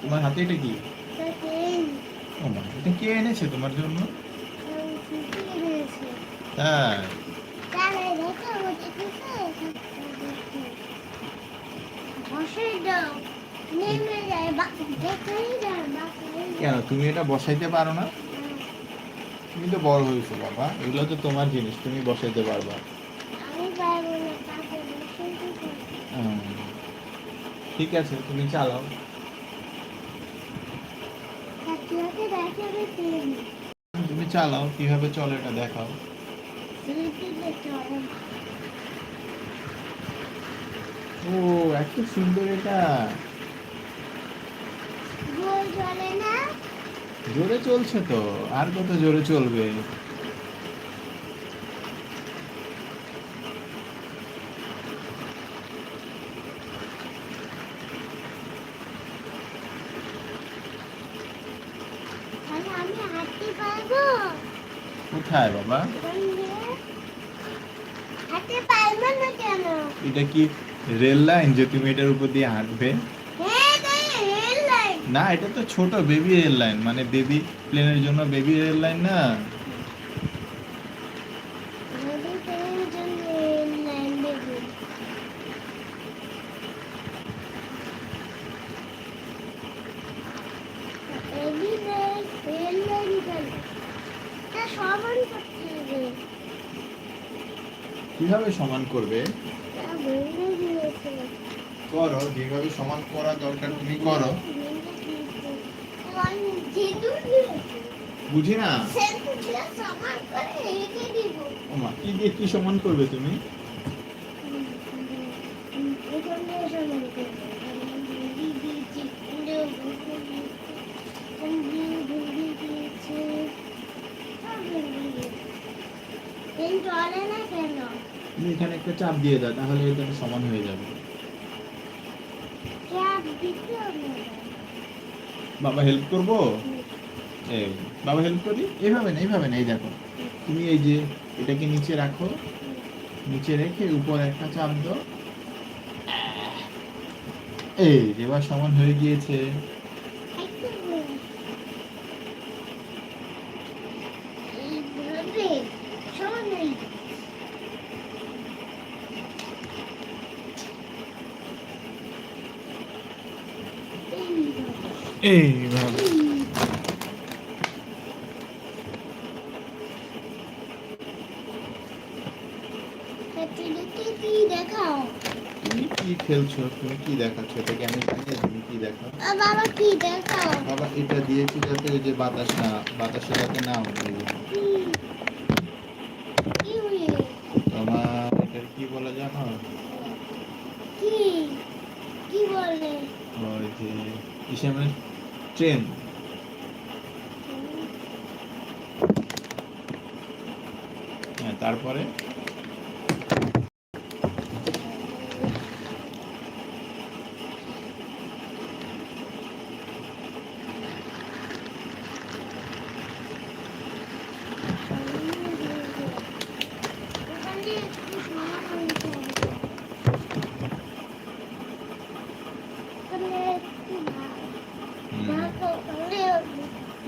তোমার হাতে এটা কি? ও এটা কে এনেছে তোমার জন্য? বাসায় কেন তুমি এটা বসাইতে পারো না? তুমি তো বড় হয়েছো বাবা। এগুলো তো তোমার জিনিস তুমি বসাইতে পারবা। ঠিক আছে তুমি চালাও কাকিয়াকে দেখাবে তুমি চালাও কীভাবে চলে এটা দেখাও। ও এত সুন্দর এটা। জোরে চলছে তো আর কত জোরে চলবে তাহলে আমি হাঁটতে পারব কোথায় বাবা। এটা কি রেল লাইন যে তুমি এটার উপর দিয়ে হাঁটবে? না, এটা তো ছোট বেবি রেল লাইন মানে বেবি প্লেনের জন্য বেবি রেল লাইন না নদী ট্রেনের জন্য রেল লাইন দেবো এদি রেল রেল লাইন কেন তা সমান করতে হবে কীভাবে সমান করবে? করো যেভাবে সমান করা দরকার তুমি করো। বুঝি না কি দিয়ে কি সমান করবে তুমি এখানে সমান করব দিদি দিয়েছি কুড়ে ভুলে দিয়েছে সব ভেঙে দিয়েছে ট্রেন চলে না কেন তুমি এখানে একটা চাপ দিয়ে দাও তাহলে এটা সমান হয়ে যাবে। ক্যাব দিতে হবে। বাবা হেল্প করব? এই বাবা হেল্প করি? এইভাবে না এইভাবে না এই দেখো। তুমি এই যে এটাকে নিচে রাখো নিচে রেখে উপর একটা চাপ দাও। এই এবার সমান হয়ে গিয়েছে একটু ঘুরে। এইভাবে সমান হয়ে গেছে। এইভাবে। তুমি কি খেলছো? তুমি কি দেখাচ্ছ এটাকে আমি জানি তুমি কি দেখাও? বাবা কি দেখাও বাবা এটা দিয়েছি যাতে ওই যে বাতাস না বাতাসে যাতে না উঠে তোমার এটার কি বলে জানো? কি? কি বলে? ওই যে কিসে মানে? ট্রেন। হ্যাঁ তারপরে ওখানে একটু সমান হয়েছে ওখানে একটু ভাগ হুম। ভাগ ওখানে তুমি ওখানেই বসো এটা ওখানেই বসো, তাহলে চকচকে মতো দেখবে। এটা নিয়ে নে আমি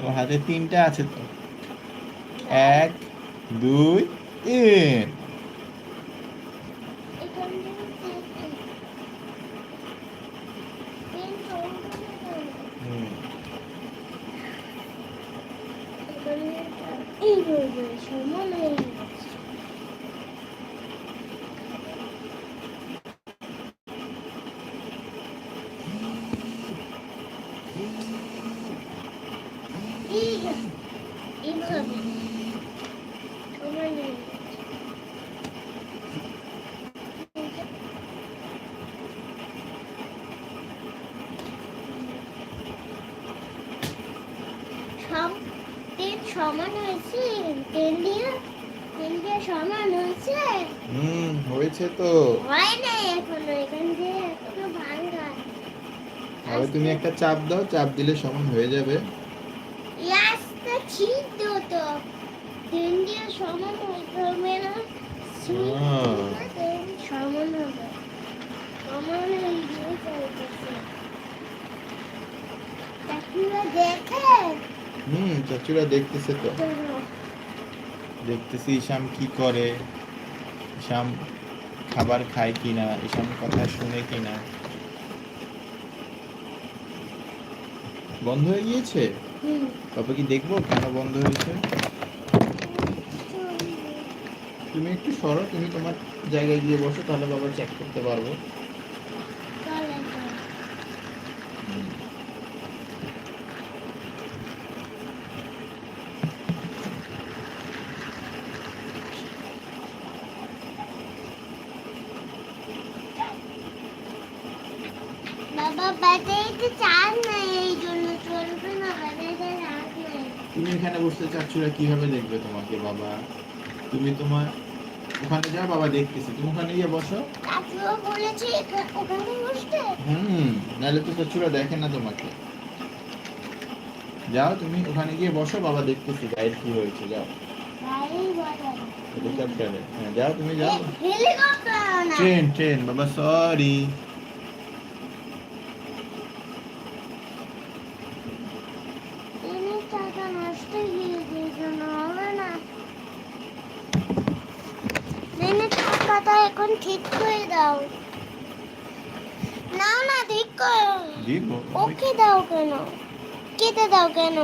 তোমার- হাতে তিনটা আছে তো। এক দুই তিন। এখান থেকে পেন পেন সমান করতে হবে হুম। সমান হয়ে হয়ে হয়েছে দিয়ে সমান হয়েছে হয়েছে তো তুমি একটা চাপ দাও, চাপ দিলে সমান হয়ে যাবে। ছিদ্র তো দিয়ে সমান হবে না সমান হবে হুম, চাচুরা দেখতেছে তো। দেখতেছি ইসাম কি করে ইসাম খাবার খায় কিনা ইসাম কথা শুনে কিনা। বন্ধ হয়ে গিয়েছে? বাবা কি দেখব? কেন বন্ধ হয়েছে? তুমি একটু সরো, তুমি তোমার জায়গায় গিয়ে বসো, তাহলে বাবা চেক করতে পারব। বাবা ব্যাটারিতে চার্জ নাই এই জন্য চলবে না ব্যাটারিতে চার্জ নাই তুমি এখানে বসতে চাচ্ছুরা কীভাবে দেখবে তোমাকে বাবা? তুমি তোমার ওখানে যাও বাবা দেখতেছি। তুমি ওখানে গিয়ে বসো। হুম নাহলে তো দেখে না তোমাকে। যাও তুমি ওখানে গিয়ে বসো বাবা দেখতেছি গাইড কি হয়েছে যাও। হেলিকপ্টারে হ্যাঁ যাও তুমি যাও। ট্রেন ট্রেন বাবা সরি ট্রেনের চাকা নষ্ট হয়ে গিয়েছে এই জন্য হবে না ট্রেনের টাকাটা এখন ঠিক করে দাও। না না ঠিক করো। ওকে দাও কেন? কেটে দাও কেন?